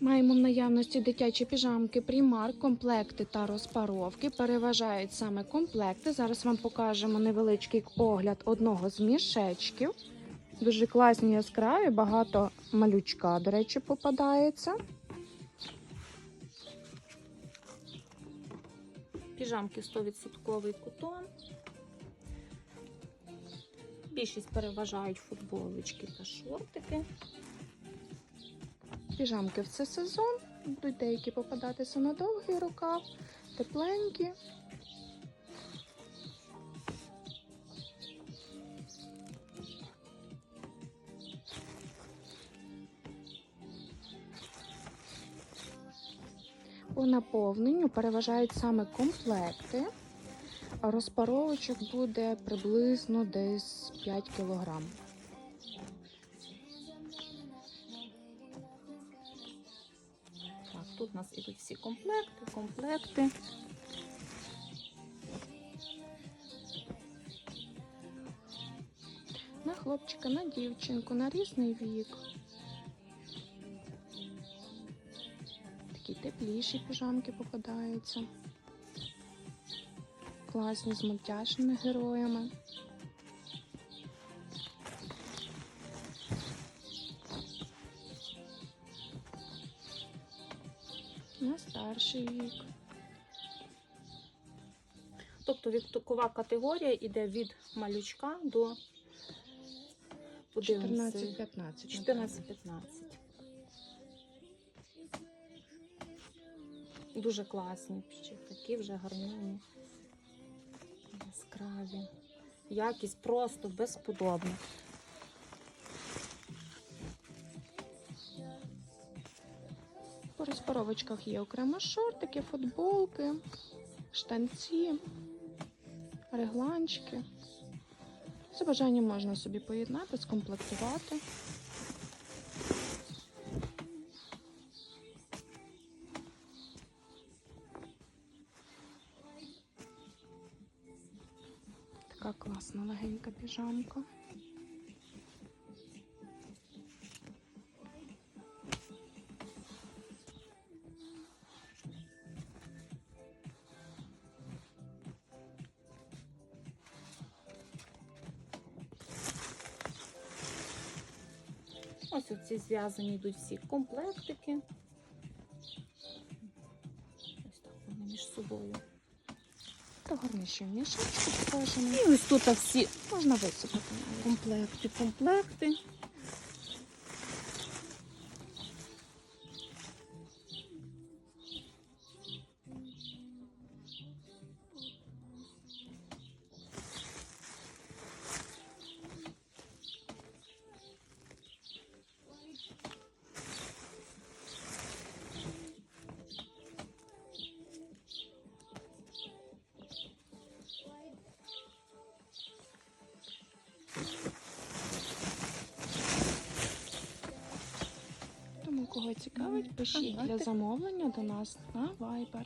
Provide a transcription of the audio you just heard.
Маємо в наявності дитячі піжамки, примар, комплекти та розпаровки. Переважають саме комплекти. Зараз вам покажемо невеличкий огляд одного з мішечків. Дуже класні яскраві, багато малючка, до речі, попадається. Піжамки 100% кутон. Більшість переважають футболочки та шортики. Піжамки в це сезон. Будуть деякі попадатися на довгий рукав, тепленькі. По наповненню переважають саме комплекти. Розпаровочок буде приблизно десь 5 кг. Тут у нас ідуть всі комплекти, комплекти. На хлопчика, на дівчинку, на різний вік. Такі тепліші піжамки попадаються. Класні з мультяшними героями. На старший вік. Тобто вікова категорія йде від малючка до 14-15. 14-15. Дуже класні, такі вже гарні, яскраві. Якість просто безподобна. По розпаровочках є окремо шортики, футболки, штанці, регланчики. За бажанням можна собі поєднати, скомплектувати. Така класна легенька піжамка. Ось оці зв'язані йдуть всі комплектики. Ось так вони між собою. Та гарніші в мішечку покажемо. І ось тут всі Можна висипати комплекти, комплекти. Тому кого цікавить, пишіть для замовлення до нас на Viber.